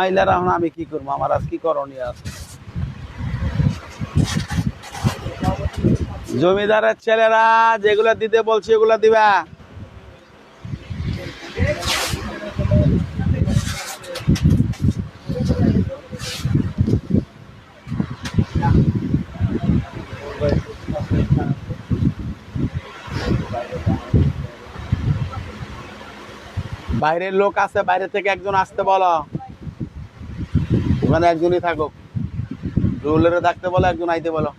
আইলার এখন আমি কি করব? আমার আজ কি করণীয় আছে। জমিদারের ছেলেরা যেগুলা দিতে বলছি ওগুলা দিবা? বাইরের লোক আছে বাইরে থেকে একজন আসতে বলো। ওখানে একজনই থাকুক। রুলেরে থাকতে বলো একজন আইতে বলো।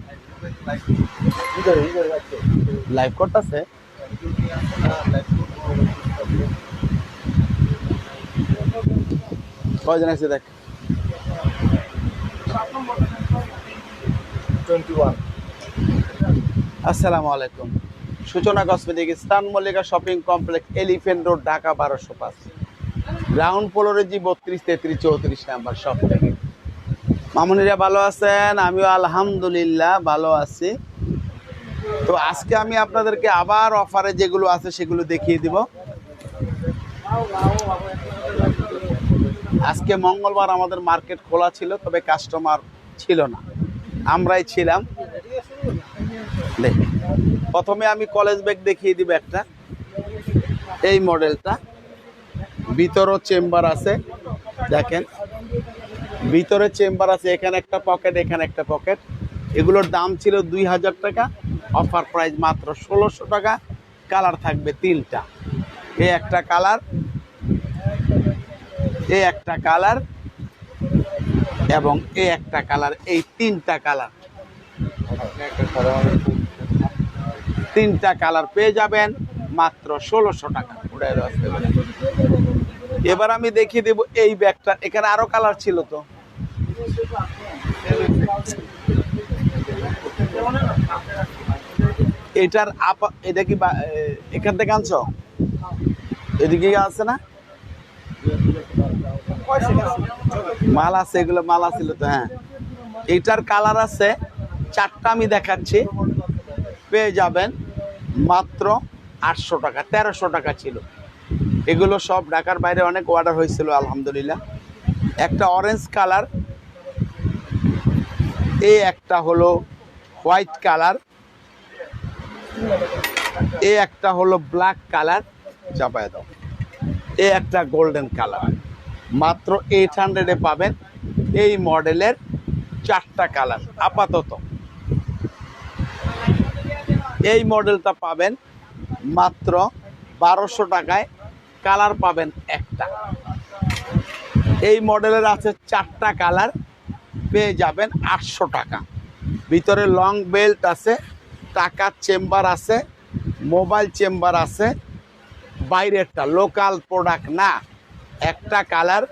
লাইভ করতেছে কয়জন আছে দেখ? আসসালামু আলাইকুম। সূচনা কসমেটিক স্থান Mallika shopping complex, elephant road, Dhaka বারোশো পাঁচ। গ্রাউন্ড ফ্লোরে জি বত্রিশ, তেত্রিশ, চৌত্রিশ নাম্বার সব থেকে মামুনিরা ভালো আছেন? আমিও আলহামদুলিল্লাহ ভালো আছি। তো আজকে আমি আপনাদেরকে আবার অফারে যেগুলো আছে সেগুলো দেখিয়ে দিব। আজকে মঙ্গলবার আমাদের মার্কেট খোলা ছিল, তবে কাস্টমার ছিল না। আমরাই ছিলাম। দেখ। প্রথমে আমি কলেজ ব্যাগ দেখিয়ে দিব একটা। এই মডেলটা ভিতরও চেম্বার আছে, দেখেন। ভিতরে চেম্বার আছে, এখানে একটা পকেট এখানে একটা পকেট এগুলোর দাম ছিল দুই হাজার টাকা। অফার প্রাইস মাত্র ষোলোশো টাকা। কালার থাকবে তিনটা। এ একটা কালার এ একটা কালার এবং এ একটা কালার এই তিনটা কালার তিনটা কালার পেয়ে যাবেন, মাত্র ষোলোশো টাকা। এবার। আমি দেখিয়ে দেব এই ব্যাগটা এখানে আরও কালার ছিল তো। এটার আপা, এটা কি এখান থেকে আনছো? এদিকে আছে না? মাল আছে, এগুলো মাল আছিল তো হ্যাঁ। এটার কালার আছে, চারটা আমি দেখাচ্ছি। পেয়ে যাবেন মাত্র আটশো টাকা, তেরোশো টাকা ছিল। এগুলো সব ঢাকার বাইরে অনেক অর্ডার হয়েছিল, আলহামদুলিল্লাহ। একটা অরেঞ্জ কালার এ একটা হলো হোয়াইট কালার এ একটা হলো ব্ল্যাক কালার চাপায় দাও। এ একটা গোল্ডেন কালার মাত্র এইট হান্ড্রেডে পাবেন এই মডেলের চারটা কালার আপাতত। এই মডেলটা পাবেন মাত্র বারোশো টাকায়। কালার পাবেন একটা। এই মডেলের আছে চারটা কালার, পেয়ে যাবেন আটশো টাকা। ভিতরে লং বেল্ট আছে, টাকার চেম্বার আছে, মোবাইল চেম্বার আছে, বাইরেরটা লোকাল প্রোডাক্ট না, একটা কালার।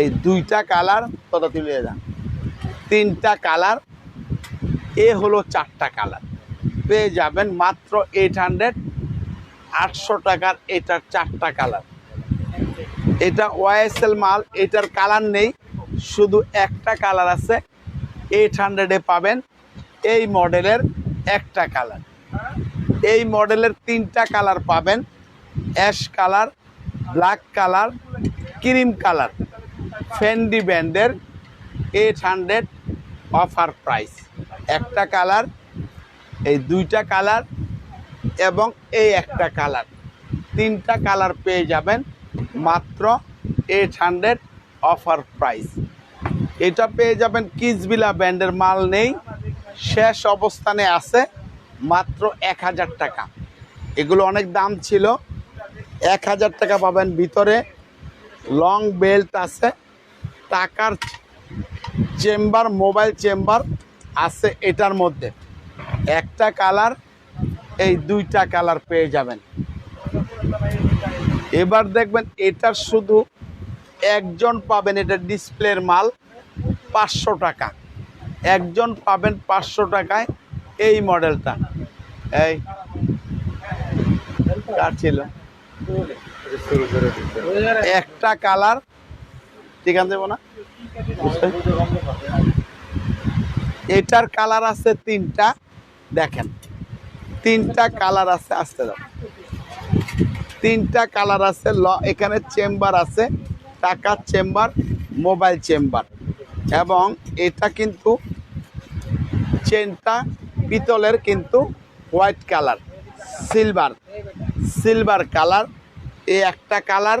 এই দুইটা কালার কত তুলে যান তিনটা কালার, এ হলো চারটা কালার। পেয়ে যাবেন মাত্র এইট হান্ড্রেড আটশো টাকার এটার চারটা কালার এটা ওয়াইএসএল মাল, এটার কালার নেই, শুধু একটা কালার আছে এইট হান্ড্রেডে পাবেন এই মডেলের একটা কালার এই মডেলের তিনটা কালার পাবেন ash colour black colour cream colour Fendi ব্যান্ডের এইট হান্ড্রেড অফার প্রাইস একটা কালার এই দুইটা কালার এবং এই একটা কালার। তিনটা কালার পেয়ে যাবেন মাত্র এইট হান্ড্রেড অফার প্রাইস এটা পেয়ে যাবেন কিসবিলা ব্যান্ডের মাল নেই, শেষ অবস্থানে আছে মাত্র এক হাজার টাকা। এগুলো অনেক দাম ছিল, এক হাজার টাকা পাবেন ভিতরে। লং বেল্ট আছে, টাকার চেম্বার, মোবাইল চেম্বার আছে এটার মধ্যে। একটা কালার, এই দুইটা কালার পেয়ে যাবেন। এবার দেখবেন এটার শুধু একজন পাবেন, এটা ডিসপ্লের মাল পাঁচশো টাকা। একজন পাবেন পাঁচশো টাকায় এই মডেলটা। এই ছিল? একটা কালার, ঠিক আছে না এটার কালার আছে তিনটা। দেখেন, তিনটা কালার আছে, আসতে দাও। তিনটা কালার আছে, ল, এখানে চেম্বার আছে টাকার চেম্বার, মোবাইল চেম্বার। এবং এটা কিন্তু চেনটা পিতলের কিন্তু white colour, silver silver colour. এই একটা কালার,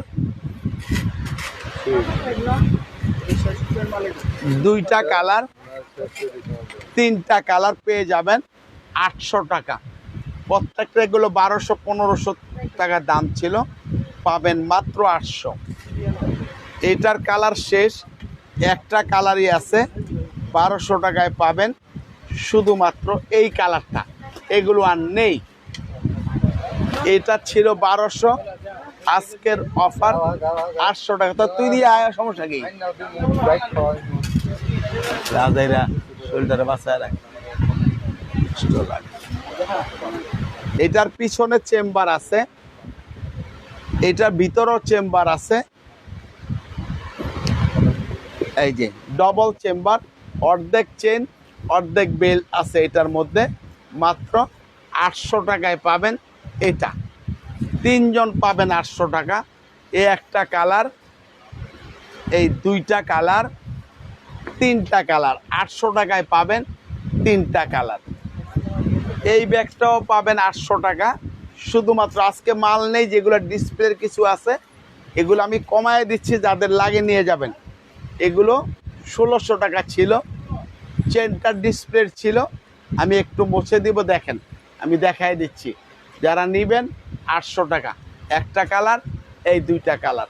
দুইটা কালার, তিনটা কালার পেয়ে যাবেন। আটশো টাকা। প্রত্যেকটা এগুলো বারোশো, পনেরোশো টাকা দাম ছিল। পাবেন মাত্র আটশো। এটার কালার শেষ। একটা কালারই আছে। বারোশো টাকায় পাবেন। শুধুমাত্র এই কালারটা। এগুলো আর নেই। এটা ছিল বারোশো। আজকের অফার আটশো টাকা। তো তুই দিয়ে আয়, সমস্যা কি? রাজাইরা, শরীরটা বাঁচায় রাখে। এটার পিছনে চেম্বার আছে। এটার ভিতরেও চেম্বার আছে। এই যে ডবল চেম্বার অর্ধেক চেন অর্ধেক বেল আছে এটার মধ্যে। মাত্র আটশো টাকায় পাবেন এটা। তিনজন পাবেন আটশো টাকা। এ একটা কালার, এই দুইটা কালার, তিনটা কালার। আটশো টাকায় পাবেন তিনটা কালার। এই ব্যাগটাও পাবেন আটশো টাকা। শুধুমাত্র আজকে মাল নেই, যেগুলো ডিসপ্লের কিছু আছে, এগুলো আমি কমায় দিচ্ছি, যাদের লাগে নিয়ে যাবেন। এগুলো ষোলোশো টাকা ছিল চেনটা ডিসপ্লের ছিল। আমি একটু মুছে দিব, দেখেন, আমি দেখাই দিচ্ছি। যারা নেবেন, আটশো টাকা। একটা কালার, এই দুইটা কালার।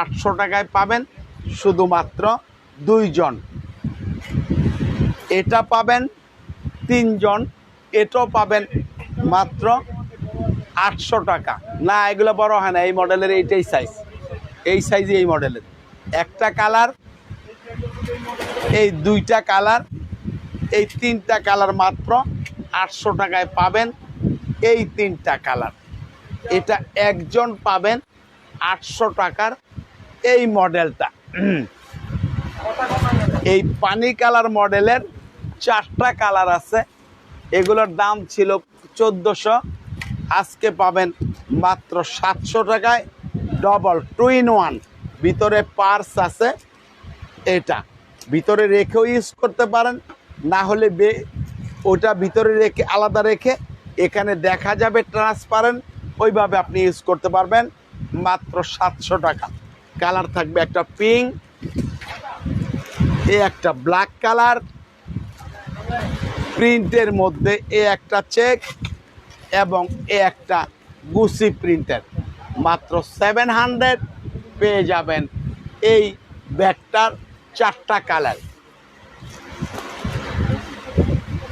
আটশো টাকায় পাবেন শুধুমাত্র দুইজন। এটা পাবেন তিনজন। এটাও পাবেন মাত্র আটশো টাকা। না, এগুলো বড় হয় না, এই মডেলের এইটাই সাইজ এই সাইজে এই মডেলের একটা কালার এই দুইটা কালার এই তিনটা কালার মাত্র আটশো টাকায় পাবেন এই তিনটা কালার এটা একজন পাবেন আটশো টাকার এই মডেলটা এই পানি কালার মডেলের চারটা কালার আছে। এগুলোর দাম ছিল চোদ্দোশো। আজকে পাবেন মাত্র সাতশো টাকায় ডবল টু ইন ওয়ান ভিতরে পার্স আছে এটা। ভিতরে রেখেও ইউজ করতে পারেন, না হলে বে ওটা ভিতরে রেখে আলাদা রেখে এখানে দেখা যাবে ট্রান্সপারেন্ট ওইভাবে আপনি ইউজ করতে পারবেন মাত্র সাতশো টাকা। কালার থাকবে একটা পিঙ্ক এ একটা ব্ল্যাক কালার প্রিন্টের মধ্যে এ একটা চেক এবং এ একটা গুসি প্রিন্টের মাত্র সেভেন হান্ড্রেড পেয়ে যাবেন এই ব্যাগটার চারটা কালার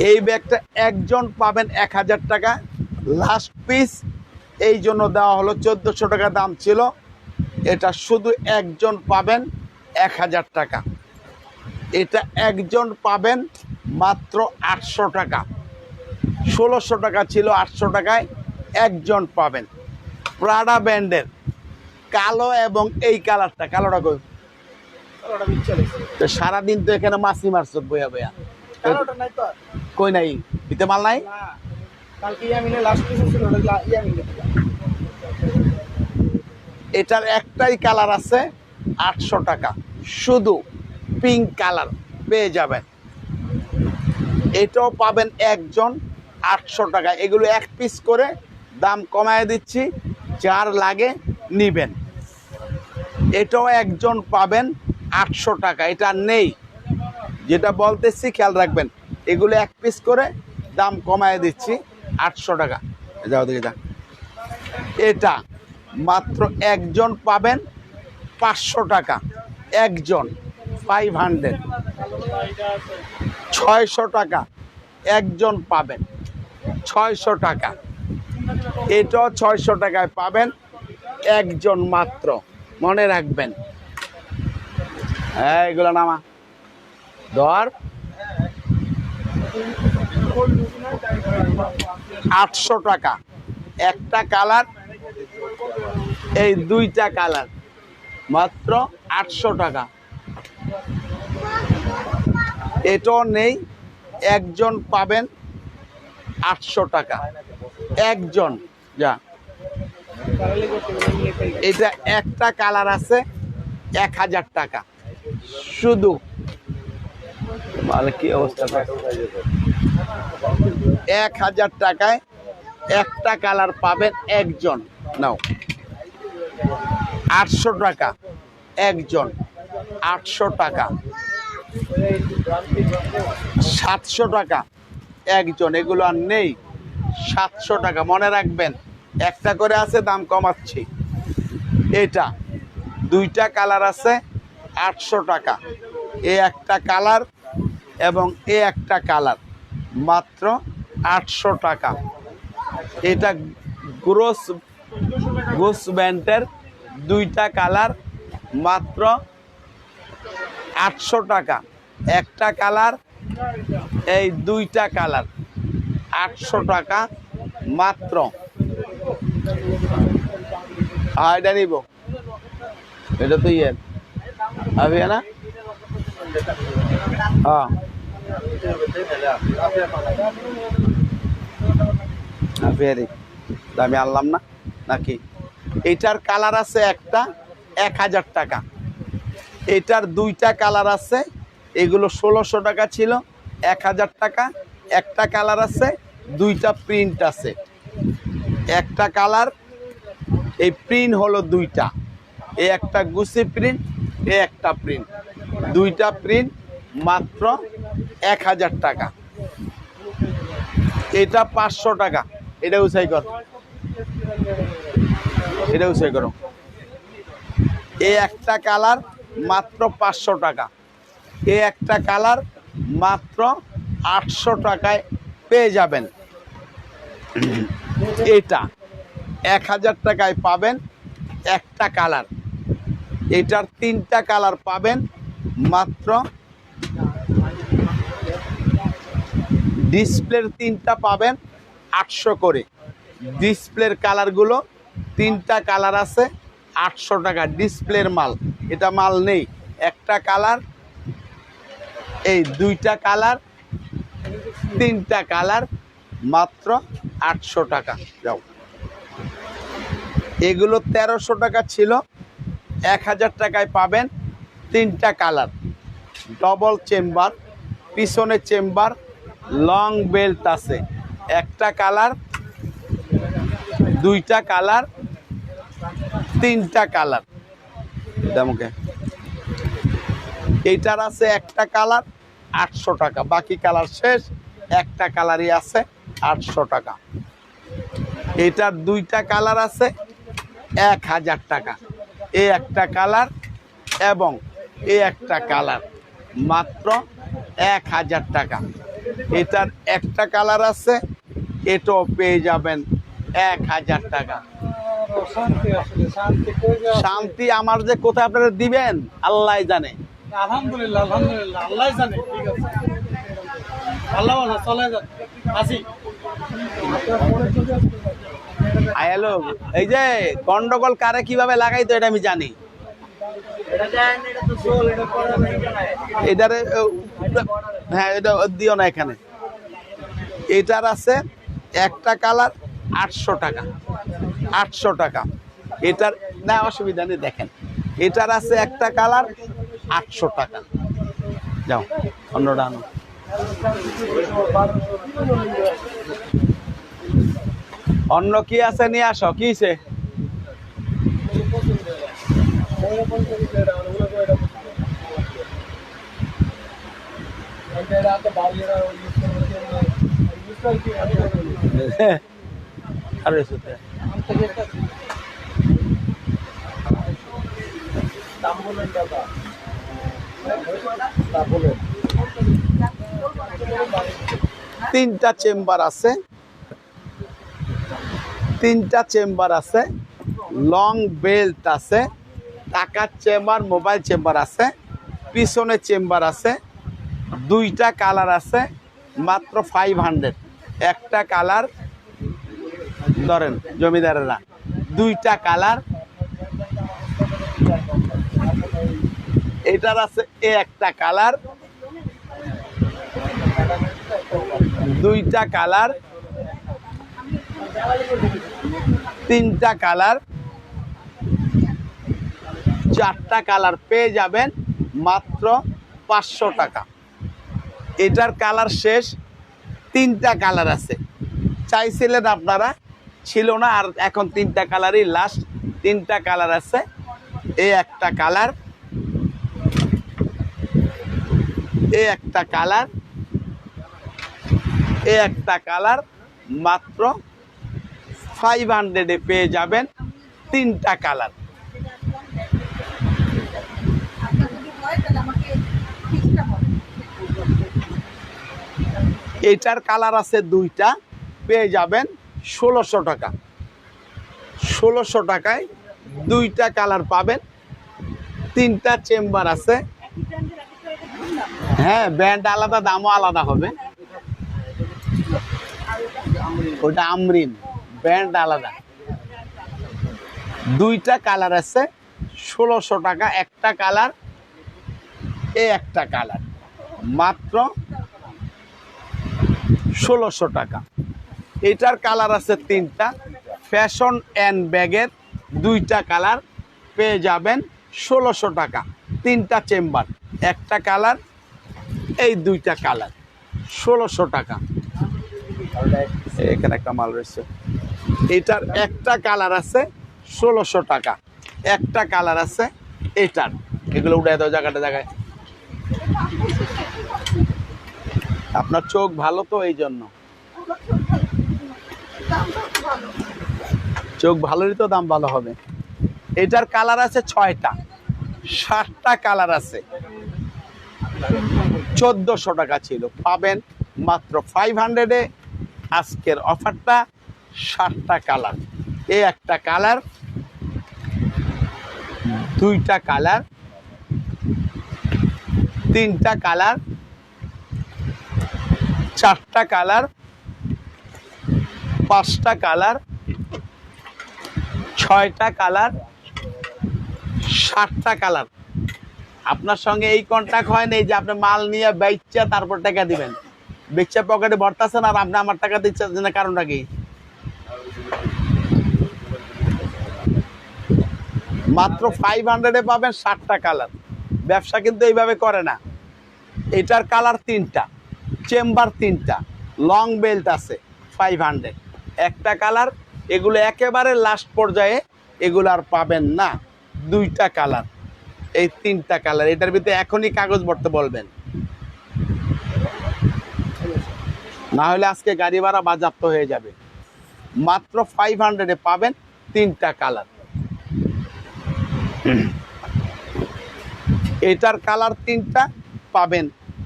এই ব্যাগটা একজন পাবেন এক হাজার টাকা। লাস্ট পিস এই জন্য দেওয়া হলো চোদ্দোশো টাকা দাম ছিল। এটা শুধু একজন পাবেন এক হাজার টাকা। এটা একজন পাবেন মাত্র আটশো টাকা। ষোলোশো টাকা ছিল আটশো টাকায় একজন পাবেন। প্রাডা ব্যান্ডের কালো এবং এই কালারটা কালোটা কই? তো সারাদিন তো এখানে মাছি মারছ বইয়া বইয়া। নাই তো কই নাই? দিতে মাল নাই? এটার একটাই কালার আছে আটশো টাকা। শুধু পিঙ্ক কালার পেয়ে যাবেন। এটাও পাবেন একজন আটশো টাকা। এগুলো এক পিস করে দাম কমায় দিচ্ছি, যার লাগে নিবেন। এটাও একজন পাবেন আটশো টাকা, এটা নেই। যেটা বলতেছি, খেয়াল রাখবেন, এগুলো এক পিস করে দাম কমায় দিচ্ছি আটশো টাকা। যাও দিকে যা। এটা মাত্র একজন পাবেন পাঁচশো টাকা, একজন ফাইভ হান্ড্রেড ছয়শো টাকা একজন পাবেন। ছয়শো টাকা। এটাও ছয়শো টাকায় পাবেন একজন মাত্র। মনে রাখবেন। হ্যাঁ এগুলো নামা। ধর। আটশো টাকা। একটা কালার, এই দুইটা কালার। মাত্র আটশো টাকা। এটাও নেই। একজন পাবেন আটশো টাকা। একজন যা। এটা একটা কালার আছে এক হাজার টাকা। শুধু। মানে কি অবস্থা? এক হাজার টাকায় একটা কালার পাবেন একজন। নাও। আটশো টাকা। একজন। আটশো টাকা। সাতশো টাকা। একজন, এগুলো আর নেই। সাতশো টাকা, মনে রাখবেন, একটা করে আছে, দাম কমাচ্ছি। এটা, দুইটা কালার আছে, আটশো টাকা। এ একটা কালার এবং এ একটা কালার, মাত্র আটশো টাকা। এটা গ্রোস গোস ব্যান্ডের দুইটা কালার, মাত্র আটশো টাকা। একটা কালার, এই দুইটা কালার। আটশো টাকা মাত্র। এটা নিব। এটা তো ইয়ে। হবে না? হ্যাঁ। ভেরি আমি আনলাম না? নাকি? এটার কালার আছে একটা, এক হাজার টাকা। এটার দুইটা কালার আছে। এগুলো ষোলোশো টাকা ছিল, এক হাজার টাকা। একটা কালার আছে, দুইটা প্রিন্ট আছে। একটা কালার, এই প্রিন্ট হলো দুইটা। এ একটা গুসি প্রিন্ট এ একটা প্রিন্ট দুইটা প্রিন্ট মাত্র এক হাজার টাকা। এটা পাঁচশো টাকা। এটা উচাই কর। এটা উচাই করো। এ একটা কালার মাত্র পাঁচশো টাকা। এ একটা কালার মাত্র আটশো টাকায় পেয়ে যাবেন। এটা এক হাজার টাকায় পাবেন একটা কালার। এটার তিনটা কালার পাবেন মাত্র ডিসপ্লের তিনটা পাবেন আটশো করে। ডিসপ্লের কালারগুলো তিনটা কালার আছে, আটশো টাকা ডিসপ্লের মাল। এটা মাল নেই। একটা কালার, এই দুইটা কালার, তিনটা কালার, মাত্র আটশো টাকা। যাও। এগুলো তেরোশো টাকা ছিল। এক হাজার টাকায় পাবেন তিনটা কালার। ডবল চেম্বার, পিছনে চেম্বার, লং বেল্ট আছে। একটা কালার, দুইটা কালার, তিনটা কালার। দেমকে এইটার আছে একটা কালার আটশো টাকা, বাকি কালার শেষ, একটা কালারই আছে আটশো টাকা। এটার দুইটা কালার আছে এক হাজার টাকা। এ একটা কালার এবং এ একটা কালার, মাত্র এক হাজার টাকা। এটার একটা কালার আছে, এটাও পেয়ে যাবেন এক হাজার টাকা। শান্তি আমার যে কোথায় আপনারা দিবেন আল্লাহ জানে। আলহামদুলিল্লাহ আলহামদুলিল্লাহ আল্লাহ জানে ঠিক আছে। আল্লাহ চলে যান আসি। আয়ালো এই যে গন্ডগোল কারে কীভাবে এটা আমি জানি। এটা তো এটা পড়া নাই এটারে হ্যাঁ এটা দিও না এখানে। এটার আছে একটা কালার আটশো টাকা। আটশো টাকা। এটার না অসুবিধা নেই দেখেন। এটার আছে একটা কালার আটশো টাকা। যাও অন্যটা আনো। অন্য কি আছে নিয়ে আসো কি হইছে? আর তিনটা চেম্বার আছে। তিনটা চেম্বার আছে। লং বেল্ট আছে। টাকার চেম্বার, মোবাইল চেম্বার আছে। পিছনে চেম্বার আছে। দুইটা কালার আছে। মাত্র ফাইভ হান্ড্রেড একটা কালার ধরেন জমিদারেরা, দুইটা কালার। এটার আছে এ একটা কালার, দুইটা কালার, তিনটা কালার। চারটা কালার পেয়ে যাবেন মাত্র পাঁচশো টাকা। এটার কালার শেষ, তিনটা কালার আছে। চাইছিলেন আপনারা ছিল না, আর এখন তিনটা কালারই লাস্ট তিনটা কালার আছে। এই একটা কালার এ একটা কালার এ একটা কালার মাত্র ফাইভ হান্ড্রেডে পেয়ে যাবেন তিনটা কালার। এটার কালার আছে দুইটা, পেয়ে যাবেন ষোলোশো টাকা। ষোলোশো টাকায় দুইটা কালার পাবেন। তিনটা চেম্বার আছে। হ্যাঁ ব্যান্ড আলাদা, দামও আলাদা হবে। ওটা আমরিন ব্যান্ড আলাদা। দুইটা কালার আছে, ষোলোশো টাকা। একটা কালার, এ একটা কালার। মাত্র ষোলোশো টাকা। এটার কালার আছে তিনটা। ফ্যাশন অ্যান্ড ব্যাগের দুইটা কালার পেয়ে যাবেন ষোলোশো টাকা। তিনটা চেম্বার, একটা কালার, এই দুইটা কালার, ষোলোশো টাকা। এখানে একটা মাল রয়েছে। এটার একটা কালার আছে ষোলোশো টাকা। একটা কালার আছে এটার। এগুলো উঠে দাও জায়গাটা, জায়গায়। আপনার চোখ ভালো তো এই জন্য? চোখ ভালোরই তো দাম ভালো হবে। এটার কালার আছে ছয়টা, সাতটা কালার আছে। চোদ্দশো টাকা ছিল। পাবেন মাত্র ফাইভ হান্ড্রেডে আজকের অফারটা সাতটা কালার। এই একটা কালার, দুইটা কালার, তিনটা কালার, চারটা কালার পাঁচটা কালার, ছয়টা কালার, সাতটা কালার। আপনার সঙ্গে এই কন্ট্যাক্ট হয় নাই যে আপনি মাল নিয়ে বেচা তারপর টাকা দিবেন। বেচা পকেটে ভরতেছেন আর আপনি আমার টাকা দিচ্ছেন না কারণটা কি? মাত্র ফাইভ হান্ড্রেডে পাবেন ষাটটা কালার। ব্যবসা কিন্তু এইভাবে করে না। এটার কালার তিনটা, চেম্বার তিনটা লং বেল্ট আছে ফাইভ হান্ড্রেড একটা কালার, এগুলো একেবারে লাস্ট পর্যায়ে এগুলো আর পাবেন না। দুইটা কালার, এই তিনটা কালার। এটার ভিতরে এখনই কাগজ ভরতে বলবেন। না হলে আজকে গাড়ি ভাড়া বাজাপ্ত হয়ে যাবে। মাত্র ফাইভ হান্ড্রেডে পাবেন তিনটা কালার। এটার কালার তিনটা, পাবেন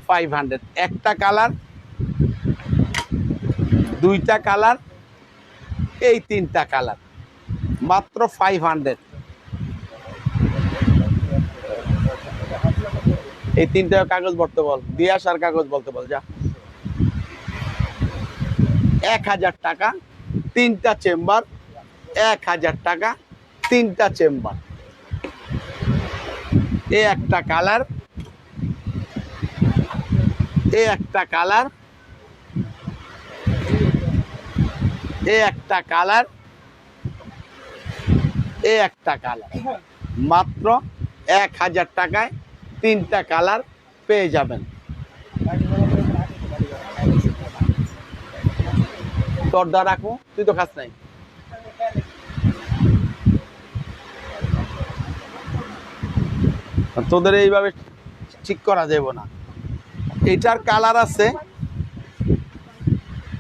ফাইভ হান্ড্রেড একটা কালার, দুইটা কালার এই তিনটা কালার। মাত্র ফাইভ হান্ড্রেড এই তিনটা কাগজ বলতে বল, দিয়ে আসার কাগজ বলতে বল, যা। এক হাজার টাকা, তিনটা চেম্বার, এক হাজার টাকা, তিনটা চেম্বার। এ একটা কালার, এ একটা কালার এ একটা কালার, এ একটা কালার। মাত্র এক হাজার টাকায় তিনটা কালার পেয়ে যাবেন। তোর দা রাখো, তুই তো খাস নাই। তোদের এইভাবে ঠিক করা যাব না। এটার কালার আছে,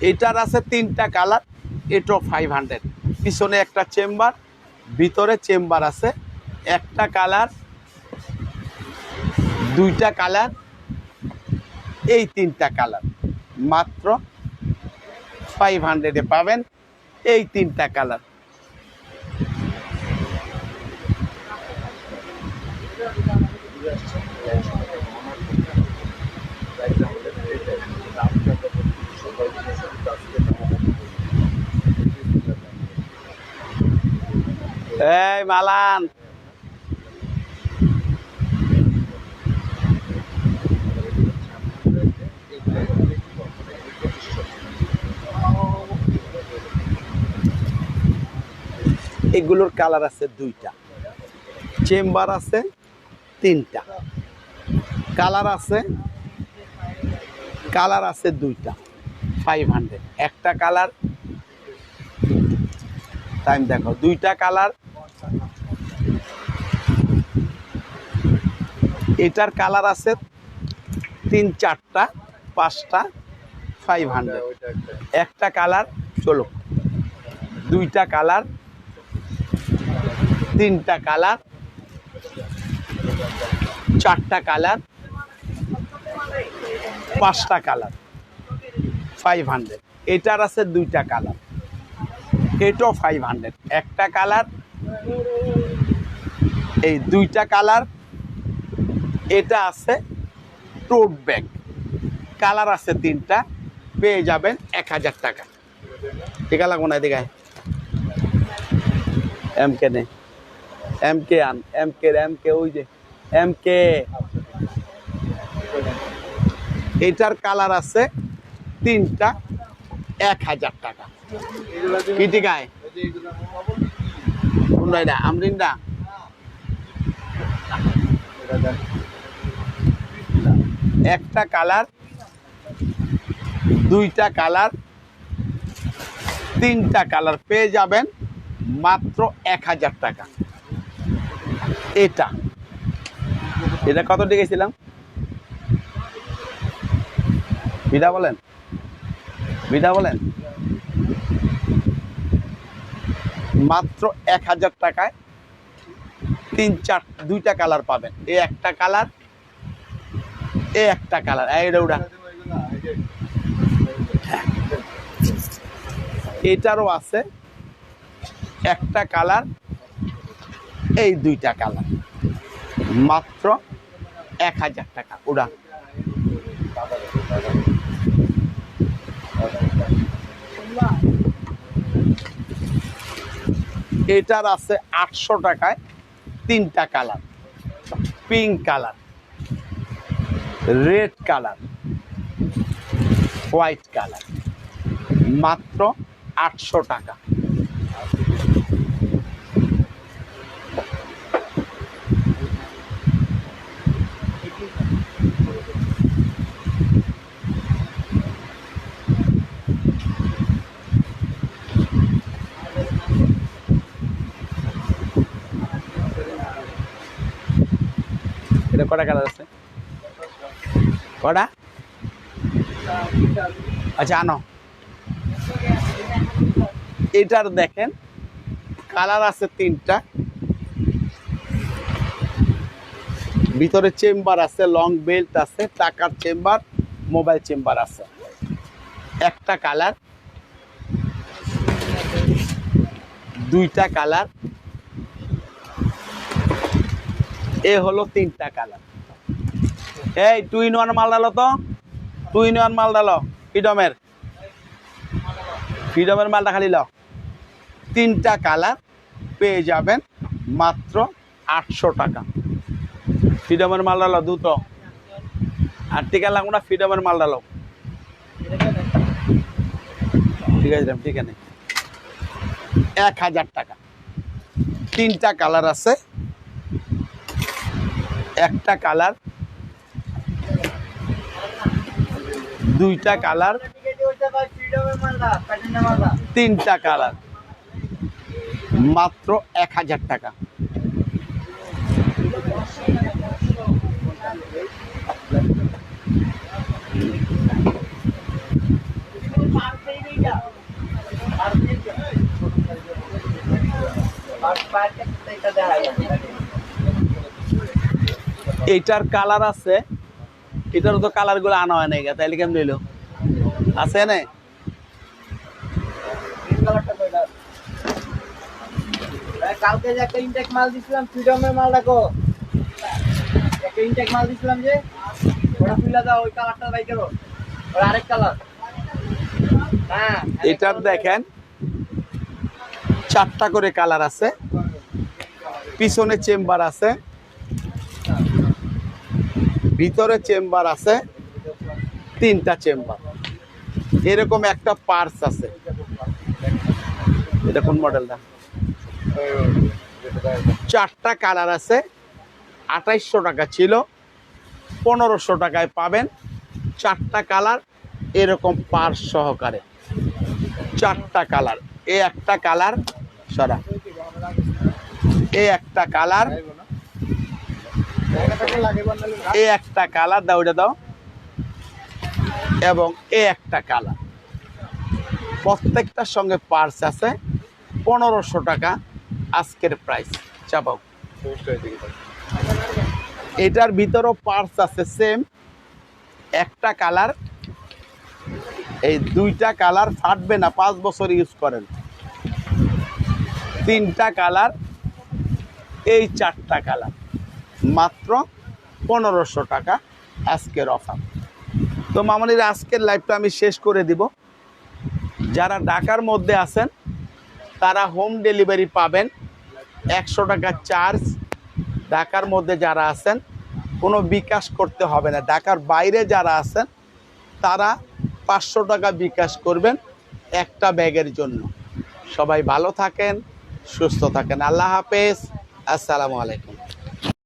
এটার আছে তিনটা কালার। এটো ফাইভ হান্ড্রেড। পিছনে একটা চেম্বার, ভিতরে চেম্বার আছে। একটা কালার, দুইটা কালার, এই তিনটা কালার। মাত্র ফাইভ হান্ড্রেডে পাবেন এই তিনটা কালার। এই মালান। এগুলোর কালার আছে দুইটা। চেম্বার আছে তিনটা। কালার আছে কালার আছে দুইটা। ফাইভ হান্ড্রেড একটা কালার। টাইম দেখো, দুইটা কালার। এটার কালার আছে তিন চারটা, পাঁচটা ফাইভ হান্ড্রেড একটা কালার চলো দুইটা কালার, তিনটা কালার, চারটা কালার, পাঁচটা কালার ফাইভ হান্ড্রেড এটার আছে দুইটা কালার। এটাও ফাইভ হান্ড্রেড একটা কালার এই দুইটা কালার, এটা আছে টোট ব্যাগ কালার আছে তিনটা, পেয়ে যাবেন এক হাজার টাকা। টিকা লাগবো না এদিকে এম কে নে। এম কে আন। এম কে এম কে ওই যে এম কে এটার কালার আছে তিনটা, এক হাজার টাকা। কি টিকায় কোনটা এটা আমরিনটা একটা কালার দুইটা কালার তিনটা কালার পেয়ে যাবেন মাত্র এক হাজার টাকা। এটা। এটা কত গেছিলাম? বিদা বলেন। বিদা বলেন। মাত্র এক হাজার টাকায় তিন চার, দুইটা কালার পাবেন। এই একটা কালার, এ একটা কালার। এইটা এটারও আছে একটা কালার, এই দুইটা কালার। মাত্র এক হাজার টাকা। ওরা এটার আছে আটশো টাকায় তিনটা colour. Pink colour, red colour, white colour. মাত্র আটশো টাকা। কটা কালার আছে? কটা? আচ্ছা আনো। এটার দেখেন, কালার আছে তিনটা। ভিতরে চেম্বার আছে লং বেল্ট আছে, টাকার চেম্বার মোবাইল চেম্বার আছে। একটা কালার, দুইটা কালার এ হলো তিনটা কালার। এই ইন ওয়ান মাল ডালো তো? ইন ওয়ান মাল ডালো ফ্রিডমের ফ্রিডমের মালটা খালি লাও। তিনটা কালার পেয়ে যাবেন মাত্র আটশো টাকা। ফ্রিডমের মাল ডালো দুটো। আর টিকা লাগবো না ফ্রিডমের মাল ডালো। ঠিক আছে ঠিক আছে। এক হাজার টাকা। তিনটা কালার আছে। একটা কালার দুইটা কালার তিনটা কালার মাত্র এক হাজার টাকা। এইটার কালার আছে। এটার তো কালারগুলো আনা হয় নাই গা, তাইলে কেমন নিল আছে না? কালকে যে একটা ইনটেক মাল দিছিলাম ফ্রিডমের মাল রাখো একটা ইনটেক মাল দিছিলাম যে ওটা খুলে দাও ওই কালারটা বাই করো। ওর আরেক কালার হ্যাঁ এটার দেখেন চারটা করে কালার আছে। পিছনে চেম্বার আছে। ভিতরে চেম্বার আছে, তিনটা চেম্বার। এরকম একটা পার্স আছে। এটা কোন মডেলটা? চারটা কালার আছে, আঠাইশশো টাকা ছিল, পনেরোশো টাকায় পাবেন। চারটা কালার, এরকম পার্স সহকারে। চারটা কালার, এ একটা কালার, সরা। এ একটা কালার এ একটা কালার দাও, ওটা দাও। এবং এ একটা কালার। প্রত্যেকটার সঙ্গে পার্স আছে, পনেরোশো টাকা আজকের প্রাইস চাপাও এটার ভিতরও পার্স আছে সেম একটা কালার, এই দুইটা কালার ফাটবে না, পাঁচ বছর ইউজ করেন। তিনটা কালার, এই চারটা কালার। মাত্র পনেরোশো টাকা আজকের অফার তো মামনির আজকের লাইভটা আমি শেষ করে দিব। যারা ঢাকার মধ্যে আছেন, তারা হোম ডেলিভারি পাবেন। একশো টাকা চার্জ ঢাকার মধ্যে যারা আছেন, কোনো বিকাশ করতে হবে না। ঢাকার বাইরে যারা আছেন, তারা পাঁচশো টাকা বিকাশ করবেন একটা ব্যাগের জন্য। সবাই ভালো থাকেন, সুস্থ থাকেন। আল্লাহ হাফেজ। আসসালামু আলাইকুম।